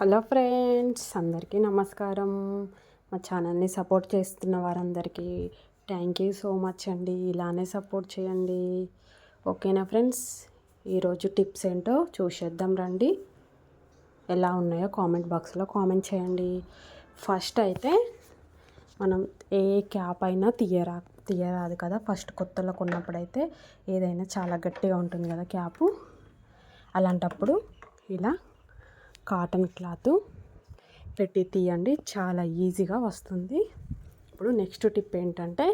Hello friends అందరికీ నమస్కారం. మా ఛానల్ని సపోర్ట్ చేస్తున్న వారందరికీ థ్యాంక్ యూ సో మచ్ అండి. ఇలానే సపోర్ట్ చేయండి. ఓకేనా ఫ్రెండ్స్? ఈరోజు టిప్స్ ఏంటో చూసేద్దాం రండి. ఎలా ఉన్నాయో కామెంట్ బాక్స్లో కామెంట్ చేయండి. ఫస్ట్ అయితే మనం ఏ క్యాప్ అయినా తీయరా తీయరాదు కదా. ఫస్ట్ కొత్తలో కొన్నప్పుడైతే ఏదైనా చాలా గట్టిగా ఉంటుంది కదా క్యాపు. అలాంటప్పుడు ఇలా కాటన్ క్లాత్ పెట్టి తీయండి. చాలా ఈజీగా వస్తుంది. ఇప్పుడు నెక్స్ట్ టిప్ ఏంటంటే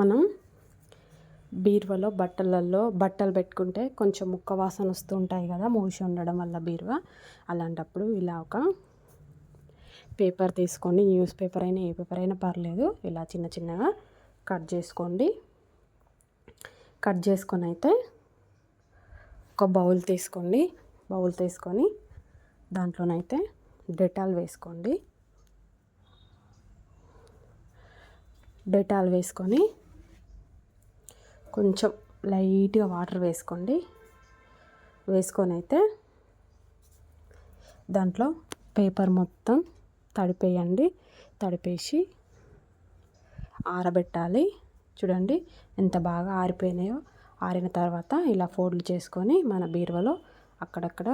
మనం బీరువాలో బట్టలలో బట్టలు పెట్టుకుంటే కొంచెం ముక్క వాసన వస్తూ ఉంటాయి కదా మూసి ఉండడం వల్ల బీరువా? అలాంటప్పుడు ఇలా ఒక పేపర్ తీసుకొని న్యూస్ పేపర్ అయినా ఏ పేపర్ అయినా పర్లేదు. ఇలా చిన్న చిన్నగా కట్ చేసుకోండి. కట్ చేసుకొని అయితే ఒక బౌల్ తీసుకోండి. బౌల్ తీసుకొని దాంట్లోనైతే డెటాల్ వేసుకోండి. డెటాల్ వేసుకొని కొంచెం లైట్గా వాటర్ వేసుకోండి. వేసుకొని అయితే దాంట్లో పేపర్ మొత్తం తడిపేయండి. తడిపేసి ఆరబెట్టాలి. చూడండి ఎంత బాగా ఆరిపోయినాయో. ఆరిన తర్వాత ఇలా ఫోల్డ్ చేసుకొని మన బీరువలో అక్కడక్కడ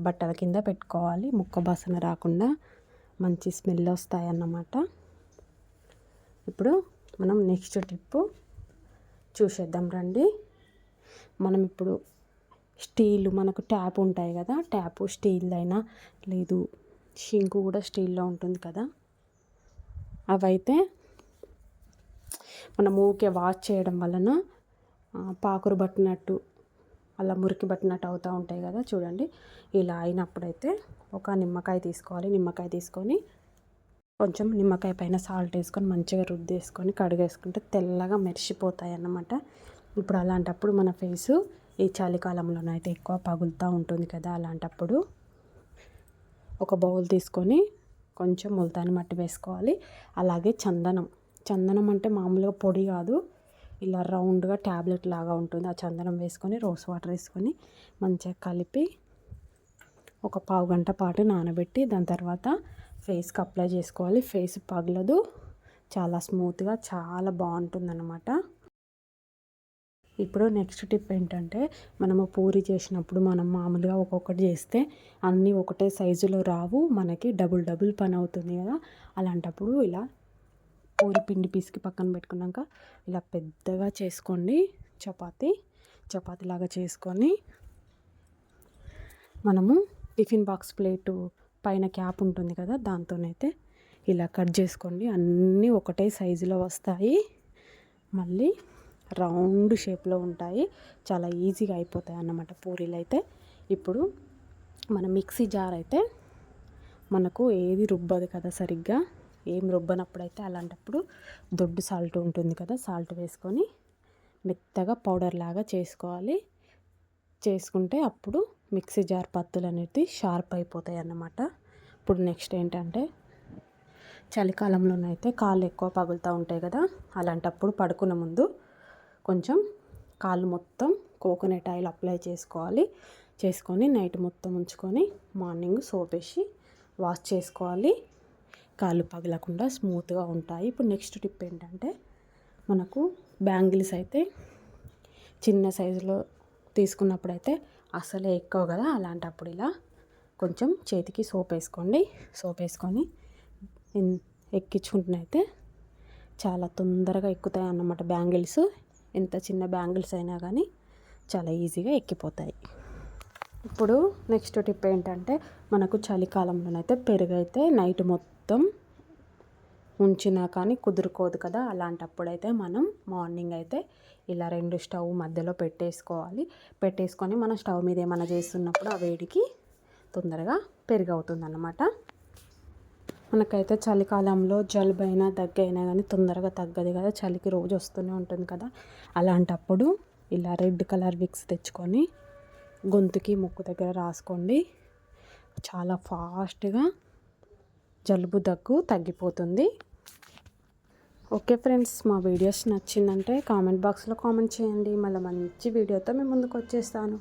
బట్టల కింద పెట్టుకోవాలి. ముక్క బాసన రాకుండా మంచి స్మెల్ వస్తాయి అన్నమాట ఇప్పుడు మనం నెక్స్ట్ టిప్పు చూసేద్దాం రండి. మనం ఇప్పుడు స్టీల్ మనకు ట్యాప్ ఉంటాయి కదా ట్యాప్ స్టీల్ అయినా లేదు షింకు కూడా స్టీల్లో ఉంటుంది కదా. అవైతే మనం ఊకే వాష్ చేయడం వలన పాకురు పట్టినట్టు అలా మురికి పట్టినట్టు అవుతూ ఉంటాయి కదా చూడండి. ఇలా అయినప్పుడైతే ఒక నిమ్మకాయ తీసుకోవాలి. నిమ్మకాయ తీసుకొని కొంచెం నిమ్మకాయ పైన సాల్ట్ వేసుకొని మంచిగా రుద్దేసుకొని కడిగేసుకుంటే తెల్లగా మెరిసిపోతాయి అన్నమాట. ఇప్పుడు అలాంటప్పుడు మన ఫేసు ఈ చలికాలంలోనైతే ఎక్కువ పగులుతూ ఉంటుంది కదా అలాంటప్పుడు. ఒక బౌల్ తీసుకొని కొంచెం ముల్తాని మట్టి వేసుకోవాలి. అలాగే చందనం. చందనం అంటే మామూలుగా పొడి కాదు. ఇలా రౌండ్గా ట్యాబ్లెట్ లాగా ఉంటుంది. ఆ చందనం వేసుకొని రోస్ వాటర్ వేసుకొని మంచిగా కలిపి ఒక పావు గంట పాటు నానబెట్టి దాని తర్వాత ఫేస్కి అప్లై చేసుకోవాలి. ఫేస్ పగలదు. చాలా స్మూత్గా చాలా బాగుంటుందన్నమాట. ఇప్పుడు నెక్స్ట్ టిప్ ఏంటంటే మనము పూరి చేసినప్పుడు మనం మామూలుగా ఒక్కొక్కటి చేస్తే అన్నీ ఒకటే సైజులో రావు. మనకి డబుల్ డబుల్ పని అవుతుంది కదా. అలాంటప్పుడు ఇలా పూరి పిండి పీసుకి పక్కన పెట్టుకున్నాక ఇలా పెద్దగా చేసుకోండి చపాతి. చపాతి లాగా చేసుకొని మనము టిఫిన్ బాక్స్ ప్లేటు పైన క్యాప్ ఉంటుంది కదా దాంతోనైతే ఇలా కట్ చేసుకోండి. అన్నీ ఒకటే సైజులో వస్తాయి. మళ్ళీ రౌండ్ షేప్లో ఉంటాయి. చాలా ఈజీగా అయిపోతాయి అన్నమాట పూరీలు అయితే. ఇప్పుడు మన మిక్సీ జార్ అయితే మనకు ఏది రుబ్బదు కదా సరిగ్గా. ఏం రుబ్బనప్పుడైతే అలాంటప్పుడు దొడ్డు సాల్ట్ ఉంటుంది కదా సాల్ట్ వేసుకొని మెత్తగా పౌడర్ లాగా చేసుకోవాలి. చేసుకుంటే అప్పుడు మిక్సీ జార్ పత్తులు అనేది షార్ప్ అయిపోతాయి అన్నమాట. ఇప్పుడు నెక్స్ట్ ఏంటంటే చలికాలంలోనైతే కాళ్ళు ఎక్కువ పగులుతూ ఉంటాయి కదా అలాంటప్పుడు పడుకునే ముందు కొంచెం కాళ్ళు మొత్తం కోకోనట్ ఆయిల్ అప్లై చేసుకోవాలి. చేసుకొని నైట్ మొత్తం ఉంచుకొని మార్నింగ్ సోప్ వేసి వాష్ చేసుకోవాలి. కాళ్ళు పగలకుండా స్మూత్గా ఉంటాయి. ఇప్పుడు నెక్స్ట్ టిప్ ఏంటంటే మనకు బ్యాంగిల్స్ అయితే చిన్న సైజులో తీసుకున్నప్పుడు అయితే అసలే ఎక్కువ కదా అలాంటప్పుడు ఇలా కొంచెం చేతికి సోప్ వేసుకోండి. సోప్ వేసుకొని ఎక్కించుకుంటున్నైతే చాలా తొందరగా ఎక్కుతాయి అన్నమాట బ్యాంగిల్స్. ఎంత చిన్న బ్యాంగిల్స్ అయినా కానీ చాలా ఈజీగా ఎక్కిపోతాయి. ఇప్పుడు నెక్స్ట్ టిప్ ఏంటంటే మనకు చలికాలంలోనైతే పెరుగు అయితే నైట్ మొత్తం మొత్తం ఉంచినా కానీ కుదురుకోదు కదా. అలాంటప్పుడైతే మనం మార్నింగ్ అయితే ఇలా రెండు స్టవ్ మధ్యలో పెట్టేసుకోవాలి. పెట్టేసుకొని మనం స్టవ్ మీద ఏమైనా చేస్తున్నప్పుడు ఆ వేడికి తొందరగా పెరుగవుతుంది అన్నమాట మనకైతే చలికాలంలో జలుబు అయినా దగ్గైనా కానీ తొందరగా తగ్గదు కదా. చలికి రోజు వస్తూనే ఉంటుంది కదా. అలాంటప్పుడు ఇలా రెడ్ కలర్ విక్స్ తెచ్చుకొని గొంతుకి ముక్కు దగ్గర రాసుకోండి. చాలా ఫాస్ట్గా జలుబు దగ్గు తగ్గిపోతుంది. ఓకే ఫ్రెండ్స్ మా వీడియోస్ నచ్చిందంటే కామెంట్ బాక్స్లో కామెంట్ చేయండి. మళ్ళీ మంచి వీడియోతో మేము ముందుకు వచ్చేస్తాను.